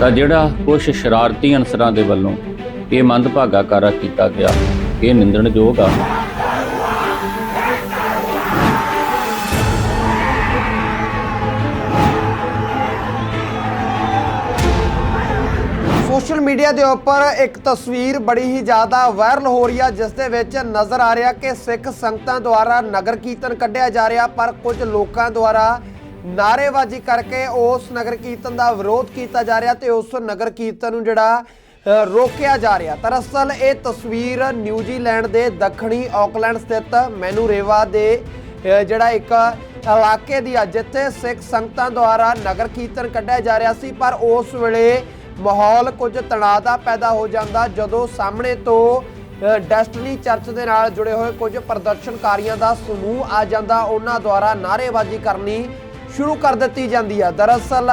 ਤਾਂ ਜਿਹੜਾ ਕੁਝ ਸ਼ਰਾਰਤੀ ਅਨਸਰਾਂ ਦੇ ਵੱਲੋਂ ਇਹ ਮੰਦਭਾਗਾ ਕਾਰਾ ਕੀਤਾ ਗਿਆ, ਇਹ ਨਿੰਦਣਯੋਗ ਆ। ਮੀਡੀਆ ਦੇ ਉੱਪਰ ਇੱਕ ਤਸਵੀਰ ਬੜੀ ਹੀ ਜ਼ਿਆਦਾ ਵਾਇਰਲ ਹੋ ਰਹੀ ਆ, ਜਿਸ ਦੇ ਵਿੱਚ ਨਜ਼ਰ ਆ ਰਿਹਾ ਕਿ ਸਿੱਖ ਸੰਗਤਾਂ ਦੁਆਰਾ ਨਗਰ ਕੀਰਤਨ ਕੱਢਿਆ ਜਾ ਰਿਹਾ, ਪਰ ਕੁਝ ਲੋਕਾਂ ਦੁਆਰਾ ਨਾਅਰੇਬਾਜ਼ੀ ਕਰਕੇ ਉਸ ਨਗਰ ਕੀਰਤਨ ਦਾ ਵਿਰੋਧ ਕੀਤਾ ਜਾ ਰਿਹਾ ਤੇ ਉਸ ਨਗਰ ਕੀਰਤਨ ਨੂੰ ਜਿਹੜਾ ਰੋਕਿਆ ਜਾ ਰਿਹਾ। ਦਰਅਸਲ ਇਹ ਤਸਵੀਰ ਨਿਊਜ਼ੀਲੈਂਡ ਦੇ ਦੱਖਣੀ ਆਕਲੈਂਡ ਸਥਿਤ ਮੈਨੂਰੇਵਾ ਦੇ ਜਿਹੜਾ ਇੱਕ ਇਲਾਕੇ ਦੀ ਆ, ਜਿੱਥੇ ਸਿੱਖ ਸੰਗਤਾਂ ਦੁਆਰਾ ਨਗਰ ਕੀਰਤਨ ਕੱਢਿਆ ਜਾ ਰਿਹਾ ਸੀ, ਪਰ ਉਸ ਵੇਲੇ ਮਾਹੌਲ ਕੁਝ ਤਣਾਅ ਦਾ ਪੈਦਾ ਹੋ ਜਾਂਦਾ ਜਦੋਂ ਸਾਹਮਣੇ ਤੋਂ ਡੈਸਟਨੀ ਚਰਚ ਦੇ ਨਾਲ ਜੁੜੇ ਹੋਏ ਕੁਝ ਪ੍ਰਦਰਸ਼ਨਕਾਰੀਆਂ ਦਾ ਸਮੂਹ ਆ ਜਾਂਦਾ। ਉਹਨਾਂ ਦੁਆਰਾ ਨਾਅਰੇਬਾਜ਼ੀ ਕਰਨੀ ਸ਼ੁਰੂ ਕਰ ਦਿੱਤੀ ਜਾਂਦੀ ਆ। ਦਰਅਸਲ,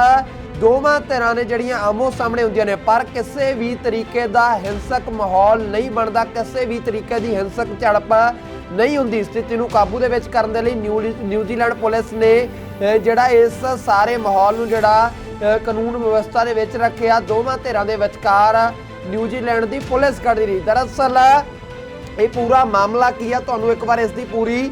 ਦੋਵਾਂ ਧਿਰਾਂ ਨੇ ਜਿਹੜੀਆਂ ਆਮੋ ਸਾਹਮਣੇ ਹੁੰਦੀਆਂ ਨੇ, ਪਰ ਕਿਸੇ ਵੀ ਤਰੀਕੇ ਦਾ ਹਿੰਸਕ ਮਾਹੌਲ ਨਹੀਂ ਬਣਦਾ। ਕਿਸੇ ਵੀ ਤਰੀਕੇ ਦੀ ਹਿੰਸਕ ਝੜਪ ਨਹੀਂ ਹੁੰਦੀ। ਸਥਿਤੀ ਨੂੰ ਕਾਬੂ ਦੇ ਵਿੱਚ ਕਰਨ ਦੇ ਲਈ ਨਿਊ- ਨਿਊਜ਼ੀਲੈਂਡ ਪੁਲਿਸ ਨੇ ਜਿਹੜਾ ਇਸ ਸਾਰੇ ਮਾਹੌਲ ਨੂੰ ਜਿਹੜਾ ਕਾਨੂੰਨ ਵਿਵਸਥਾ ਦੇ ਵਿੱਚ ਰੱਖਿਆ। ਦੋਵਾਂ ਧਿਰਾਂ ਦੇ ਵਿਚਕਾਰ ਨਿਊਜ਼ੀਲੈਂਡ ਦੀ ਪੁਲਿਸ ਖੜੀ ਰਹੀ। ਦਰਅਸਲ ਇਹ ਪੂਰਾ ਮਾਮਲਾ ਕੀ ਆ? ਤੁਹਾਨੂੰ ਇੱਕ ਵਾਰ ਇਸ ਦੀ ਪੂਰੀ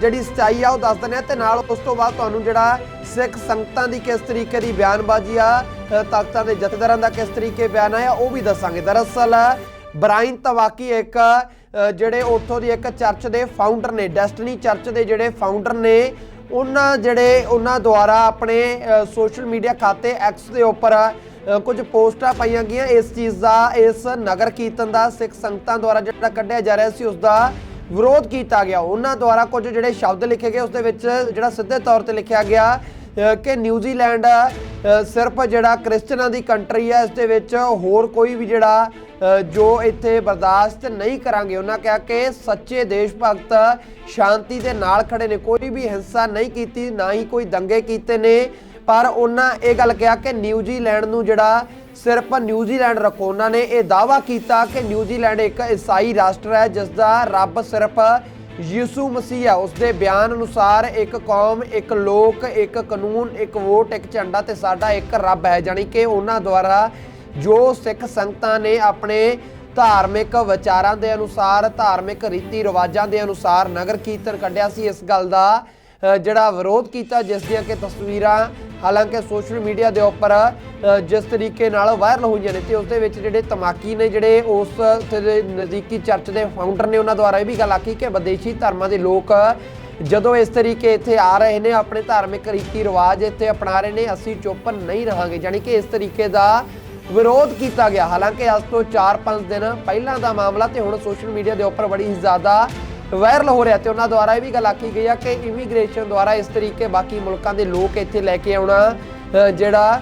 ਜਿਹੜੀ ਸਚਾਈ ਆ ਉਹ ਦੱਸ ਦਿੰਦੇ ਆ ਤੇ ਨਾਲ ਉਸ ਤੋਂ ਬਾਅਦ ਤੁਹਾਨੂੰ ਜਿਹੜਾ ਸਿੱਖ ਸੰਗਤਾਂ ਦੀ ਕਿਸ ਤਰੀਕੇ ਦੀ ਬਿਆਨਬਾਜ਼ੀ ਆ ਅ, ਦੇ ਜਥੇਦਾਰਾਂ ਦਾ ਕਿਸ ਤਰੀਕੇ ਬਿਆਨ ਆਇਆ ਉਹ ਵੀ ਦੱਸਾਂਗੇ। ਦਰਅਸਲ ਬ੍ਰਾਇਨ ਤਵਾਕੀ ਇੱਕ ਜਿਹੜੇ ਉੱਥੋਂ ਦੀ ਇੱਕ ਚਰਚ ਦੇ ਫਾਊਂਡਰ ਨੇ ਡੈਸਟਨੀ ਚਰਚ ਦੇ ਜਿਹੜੇ ਫਾਊਂਡਰ ਨੇ ਉਹਨਾਂ ਜਿਹੜੇ ਉਹਨਾਂ ਦੁਆਰਾ ਆਪਣੇ ਸੋਸ਼ਲ ਮੀਡੀਆ ਖਾਤੇ ਐਕਸ ਦੇ ਉੱਪਰ ਕੁਝ ਪੋਸਟਾਂ ਪਾਈਆਂ ਗਈਆਂ। ਇਸ ਚੀਜ਼ ਦਾ, ਇਸ ਨਗਰ ਕੀਰਤਨ ਦਾ, ਸਿੱਖ ਸੰਗਤਾਂ ਦੁਆਰਾ ਜਿਹੜਾ ਕੱਢਿਆ ਜਾ ਰਿਹਾ ਸੀ ਉਸ ਦਾ ਵਿਰੋਧ ਕੀਤਾ ਗਿਆ। ਉਹਨਾਂ ਦੁਆਰਾ ਕੁਝ ਜਿਹੜੇ ਸ਼ਬਦ ਲਿਖੇ ਗਏ ਉਸ ਦੇ ਵਿੱਚ ਜਿਹੜਾ ਸਿੱਧੇ ਤੌਰ ਤੇ ਲਿਖਿਆ ਗਿਆ ਕਿ ਨਿਊਜ਼ੀਲੈਂਡ ਸਿਰਫ ਜਿਹੜਾ ਕ੍ਰਿਸਚਨਾਂ ਦੀ ਕੰਟਰੀ ਹੈ, ਇਸ ਦੇ ਵਿੱਚ ਹੋਰ ਕੋਈ ਵੀ ਜਿਹੜਾ ਜੋ ਇੱਥੇ ਬਰਦਾਸ਼ਤ ਨਹੀਂ ਕਰਾਂਗੇ। ਉਹਨਾਂ ਕਿਹਾ ਕਿ ਸੱਚੇ ਦੇਸ਼ ਭਗਤ ਸ਼ਾਂਤੀ ਦੇ ਨਾਲ ਖੜੇ ਨੇ, ਕੋਈ ਵੀ ਹਿੰਸਾ ਨਹੀਂ ਕੀਤੀ, ਨਾ ਹੀ ਕੋਈ ਦੰਗੇ ਕੀਤੇ ਨੇ। ਪਰ ਉਹਨਾਂ ਇਹ ਗੱਲ ਕਿਹਾ ਕਿ ਨਿਊਜ਼ੀਲੈਂਡ ਨੂੰ ਜਿਹੜਾ ਸਿਰਫ ਨਿਊਜ਼ੀਲੈਂਡ ਰੱਖੋ। ਉਹਨਾਂ ਨੇ ਇਹ ਦਾਵਾ ਕੀਤਾ ਕਿ ਨਿਊਜ਼ੀਲੈਂਡ ਇੱਕ ਈਸਾਈ ਰਾਸ਼ਟਰ ਹੈ ਜਿਸ ਦਾ ਰੱਬ ਸਿਰਫ ਯਿਸੂ ਮਸੀਹ ਹੈ ਉਸ ਦੇ ਬਿਆਨ ਅਨੁਸਾਰ ਇੱਕ ਕੌਮ, ਇੱਕ ਲੋਕ, ਇੱਕ ਕਾਨੂੰਨ, ਇੱਕ ਵੋਟ, ਇੱਕ ਝੰਡਾ ਤੇ ਸਾਡਾ ਇੱਕ ਰੱਬ ਹੈ, ਜਾਣੀ ਕਿ ਉਹਨਾਂ ਦੁਆਰਾ ਜੋ ਸਿੱਖ ਸੰਗਤਾਂ ਨੇ ਆਪਣੇ ਧਾਰਮਿਕ ਵਿਚਾਰਾਂ ਦੇ ਅਨੁਸਾਰ, ਧਾਰਮਿਕ ਰੀਤੀ ਰਿਵਾਜਾਂ ਦੇ ਅਨੁਸਾਰ ਨਗਰ ਕੀਰਤਨ ਕੱਢਿਆ ਸੀ, ਇਸ ਗੱਲ ਦਾ ਜਿਹੜਾ ਵਿਰੋਧ ਕੀਤਾ, ਜਿਸ ਦੀਆਂ ਕਿ ਤਸਵੀਰਾਂ ਹਾਲਾਂਕਿ ਸੋਸ਼ਲ ਮੀਡੀਆ ਦੇ ਉੱਪਰ ਜਿਸ ਤਰੀਕੇ ਨਾਲ ਵਾਇਰਲ ਹੋਈਆਂ ਨੇ ਤੇ ਉਸ ਦੇ ਵਿੱਚ ਜਿਹੜੇ ਤਮਾਕੀ ਨੇ, ਜਿਹੜੇ ਉਸ ਉੱਥੇ ਦੇ ਨਜ਼ਦੀਕੀ ਚਰਚ ਦੇ ਫਾਊਂਡਰ ਨੇ ਉਹਨਾਂ ਦੁਆਰਾ ਇਹ ਵੀ ਗੱਲ ਆਖੀ ਕਿ ਵਿਦੇਸ਼ੀ ਧਰਮਾਂ ਦੇ ਲੋਕ ਜਦੋਂ ਇਸ ਤਰੀਕੇ ਇੱਥੇ ਆ ਰਹੇ ਨੇ, ਆਪਣੇ ਧਾਰਮਿਕ ਰੀਤੀ ਰਿਵਾਜ ਇੱਥੇ ਅਪਣਾ ਰਹੇ ਨੇ, ਅਸੀਂ ਚੁੱਪ ਨਹੀਂ ਰਹਾਂਗੇ। ਯਾਨੀ ਕਿ ਇਸ ਤਰੀਕੇ ਦਾ ਵਿਰੋਧ ਕੀਤਾ ਗਿਆ। ਹਾਲਾਂਕਿ ਅੱਜ ਤੋਂ 4-5 ਦਿਨ ਪਹਿਲਾਂ ਦਾ ਮਾਮਲਾ ਤੇ ਹੁਣ ਸੋਸ਼ਲ ਮੀਡੀਆ ਦੇ ਉੱਪਰ ਬੜੀ ਹੀ ਜ਼ਿਆਦਾ ਵਾਇਰਲ ਹੋ ਰਿਹਾ ਤੇ ਉਹਨਾਂ ਦੁਆਰਾ ਇਹ ਵੀ ਗੱਲ ਆਖੀ ਗਈ ਆ ਕਿ ਇਮੀਗ੍ਰੇਸ਼ਨ ਦੁਆਰਾ ਇਸ ਤਰੀਕੇ ਬਾਕੀ ਮੁਲਕਾਂ ਦੇ ਲੋਕ ਇੱਥੇ ਲੈ ਕੇ ਆਉਣਾ ਜਿਹੜਾ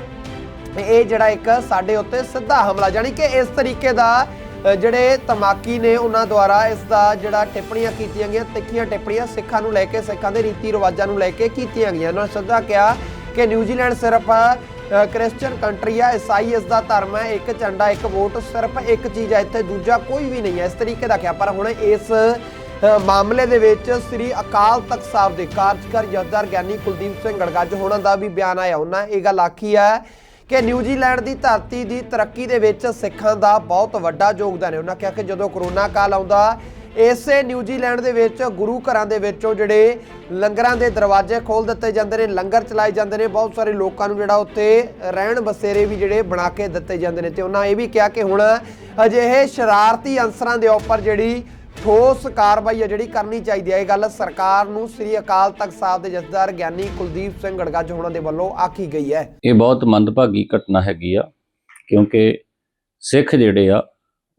ਇਹ ਜਿਹੜਾ ਇੱਕ ਸਾਡੇ ਉੱਤੇ ਸਿੱਧਾ ਹਮਲਾ ਯਾਨੀ ਕਿ ਇਸ ਤਰੀਕੇ ਦਾ ਜਿਹੜੇ ਤਮਾਕੀ ਨੇ ਉਹਨਾਂ ਦੁਆਰਾ ਇਸ ਦਾ ਜਿਹੜਾ ਟਿੱਪਣੀਆਂ ਕੀਤੀਆਂ ਗਈਆਂ ਤਿੱਖੀਆਂ ਟਿੱਪਣੀਆਂ ਸਿੱਖਾਂ ਨੂੰ ਲੈ ਕੇ ਸਿੱਖਾਂ ਦੇ ਰੀਤੀ ਰਿਵਾਜਾਂ ਨੂੰ ਲੈ ਕੇ ਕੀਤੀਆਂ ਗਈਆਂ। ਉਹਨਾਂ ਨੇ ਸਿੱਧਾ ਕਿਹਾ ਕਿ ਨਿਊਜ਼ੀਲੈਂਡ ਸਿਰਫ ਅ, ਕ੍ਰਿਸਚੀਅਨ ਕੰਟਰੀ ਆ ਈਸਾਈ ਇਸ ਦਾ ਧਰਮ ਹੈ ਇੱਕ ਝੰਡਾ ਇੱਕ ਵੋਟ ਸਿਰਫ ਇੱਕ ਚੀਜ਼ ਹੈ ਇੱਥੇ ਦੂਜਾ ਕੋਈ ਵੀ ਨਹੀਂ ਹੈ। ਇਸ ਤਰੀਕੇ ਦਾ ਕਿਹਾ ਪਰ ਹੁਣ ਇਸ ਮਾਮਲੇ ਦੇ ਵਿੱਚ ਸ੍ਰੀ ਅਕਾਲ ਤਖਤ ਸਾਹਿਬ ਦੇ ਕਾਰਜਕਾਰੀ ਜਥੇਦਾਰ ਗਿਆਨੀ ਕੁਲਦੀਪ ਸਿੰਘ ਗੜਗੱਜ ਹੋਣਾ ਦਾ ਵੀ ਬਿਆਨ ਆਇਆ। ਉਹਨਾਂ ਇਹ ਗੱਲ ਆਖੀ ਹੈ ਕਿ ਨਿਊਜ਼ੀਲੈਂਡ ਦੀ ਧਰਤੀ ਦੀ ਤਰੱਕੀ ਦੇ ਵਿੱਚ ਸਿੱਖਾਂ ਦਾ ਬਹੁਤ ਵੱਡਾ ਯੋਗਦਾਨ ਹੈ। ਉਹਨਾਂ ਕਿਹਾ ਕਿ ਜਦੋਂ ਕਰੋਨਾ ਕਾਲ ਆਉਂਦਾ, ਇਸੇ ਨਿਊਜ਼ੀਲੈਂਡ ਦੇ ਵਿੱਚ ਗੁਰੂ ਘਰਾਂ ਦੇ ਵਿੱਚੋਂ ਜਿਹੜੇ ਲੰਗਰਾਂ ਦੇ ਦਰਵਾਜ਼ੇ ਖੋਲ ਦਿੱਤੇ ਜਾਂਦੇ ਨੇ, ਲੰਗਰ ਚਲਾਏ ਜਾਂਦੇ ਨੇ, ਬਹੁਤ ਸਾਰੇ ਲੋਕਾਂ ਨੂੰ ਜਿਹੜਾ ਉੱਥੇ ਰਹਿਣ ਬਸੇਰੇ ਵੀ ਜਿਹੜੇ ਬਣਾ ਕੇ ਦਿੱਤੇ ਜਾਂਦੇ ਨੇ। ਤੇ ਉਹਨਾਂ ਇਹ ਵੀ ਕਿਹਾ ਕਿ ਹੁਣ ਅਜਿਹੇ ਸ਼ਰਾਰਤੀ ਅੰਸਰਾਂ ਦੇ ਉੱਪਰ ਜਿਹੜੀ ਠੋਸ ਕਾਰਵਾਈ ਹੈ ਜਿਹੜੀ ਕਰਨੀ ਚਾਹੀਦੀ ਹੈ। ਇਹ ਗੱਲ ਸਰਕਾਰ ਨੂੰ ਸ੍ਰੀ ਅਕਾਲ ਤਖਤ ਸਾਹਿਬ ਦੇ ਜਥੇਦਾਰ ਗਿਆਨੀ ਕੁਲਦੀਪ ਸਿੰਘ ਗੜਗੱਜ ਹੋਣਾ ਦੇ ਵੱਲੋਂ ਆਖੀ ਗਈ ਹੈ। ਇਹ ਬਹੁਤ ਮੰਦਭਾਗੀ ਘਟਨਾ ਹੈਗੀ ਆ, ਕਿਉਂਕਿ ਸਿੱਖ ਜਿਹੜੇ ਆ,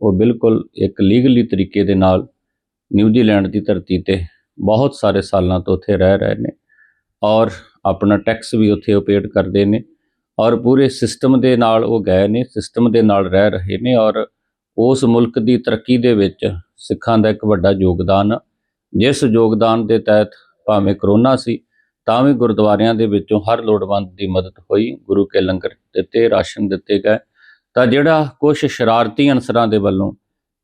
ਉਹ ਬਿਲਕੁਲ ਇੱਕ ਲੀਗਲੀ ਤਰੀਕੇ ਦੇ ਨਾਲ ਨਿਊਜ਼ੀਲੈਂਡ ਦੀ ਧਰਤੀ ਤੇ ਬਹੁਤ ਸਾਰੇ ਸਾਲਾਂ ਤੋਂ ਉੱਥੇ ਰਹਿ ਰਹੇ ਨੇ ਔਰ ਆਪਣਾ ਟੈਕਸ ਵੀ ਉੱਥੇ ਉਪੇਟ ਕਰਦੇ ਨੇ ਔਰ ਪੂਰੇ ਸਿਸਟਮ ਦੇ ਨਾਲ ਉਹ ਗਏ ਨੇ, ਸਿਸਟਮ ਦੇ ਨਾਲ ਰਹਿ ਰਹੇ ਨੇ ਔਰ ਉਸ ਮੁਲਕ ਦੀ ਤਰੱਕੀ ਦੇ ਵਿੱਚ ਸਿੱਖਾਂ ਦਾ ਇੱਕ ਵੱਡਾ ਯੋਗਦਾਨ। ਆ। ਜਿਸ ਯੋਗਦਾਨ ਦੇ ਤਹਿਤ ਭਾਵੇਂ ਕਰੋਨਾ ਸੀ, ਤਾਂ ਵੀ ਗੁਰਦੁਆਰਿਆਂ ਦੇ ਵਿੱਚੋਂ ਹਰ ਲੋੜਵੰਦ ਦੀ ਮਦਦ ਹੋਈ। ਗੁਰੂ ਕੇ ਲੰਗਰ ਦਿੱਤੇ, ਰਾਸ਼ਨ ਦਿੱਤੇ ਗਏ। ਤਾਂ ਜਿਹੜਾ ਕੁਝ ਸ਼ਰਾਰਤੀ ਅਨਸਰਾਂ ਦੇ ਵੱਲੋਂ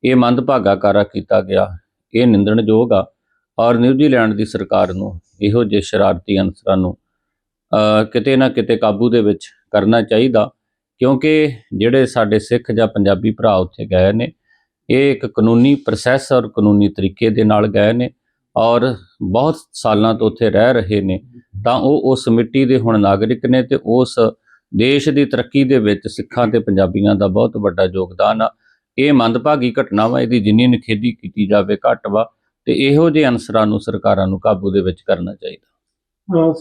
ਇਹ ਮੰਦਭਾਗਾ ਕਾਰਾ ਕੀਤਾ ਗਿਆ, ਇਹ ਨਿੰਦਣਯੋਗ ਆ। ਔਰ ਨਿਊਜ਼ੀਲੈਂਡ ਦੀ ਸਰਕਾਰ ਨੂੰ ਇਹੋ ਜਿਹੇ ਸ਼ਰਾਰਤੀ ਅਨਸਰਾਂ ਨੂੰ ਕਿਤੇ ਨਾ ਕਿਤੇ ਕਾਬੂ ਦੇ ਵਿੱਚ ਕਰਨਾ ਚਾਹੀਦਾ। ਕਿਉਂਕਿ ਜਿਹੜੇ ਸਾਡੇ ਸਿੱਖ ਜਾਂ ਪੰਜਾਬੀ ਭਰਾ ਉੱਥੇ ਗਏ ਨੇ ਇਹ ਇੱਕ ਕਾਨੂੰਨੀ ਪ੍ਰੋਸੈਸ ਔਰ ਕਾਨੂੰਨੀ ਤਰੀਕੇ ਦੇ ਨਾਲ ਗਏ ਨੇ ਔਰ ਬਹੁਤ ਸਾਲਾਂ ਤੋਂ ਉੱਥੇ ਰਹਿ ਰਹੇ ਨੇ। ਤਾਂ ਉਹ ਉਸ ਮਿੱਟੀ ਦੇ ਹੁਣ ਨਾਗਰਿਕ ਨੇ ਤੇ ਉਸ ਦੇਸ਼ ਦੀ ਤਰੱਕੀ ਦੇ ਵਿੱਚ ਸਿੱਖਾਂ ਤੇ ਪੰਜਾਬੀਆਂ ਦਾ ਬਹੁਤ ਵੱਡਾ ਯੋਗਦਾਨ ਆ। ਇਹ ਮੰਦਭਾਗੀ ਘਟਨਾ ਵਾ, ਇਹਦੀ ਜਿੰਨੀ ਨਿਖੇਧੀ ਕੀਤੀ ਜਾਵੇ ਘੱਟ ਵਾ ਤੇ ਇਹੋ ਜਿਹੇ ਅਨਸਰਾਂ ਨੂੰ ਸਰਕਾਰਾਂ ਨੂੰ ਕਾਬੂ ਦੇ ਵਿੱਚ ਕਰਨਾ ਚਾਹੀਦਾ।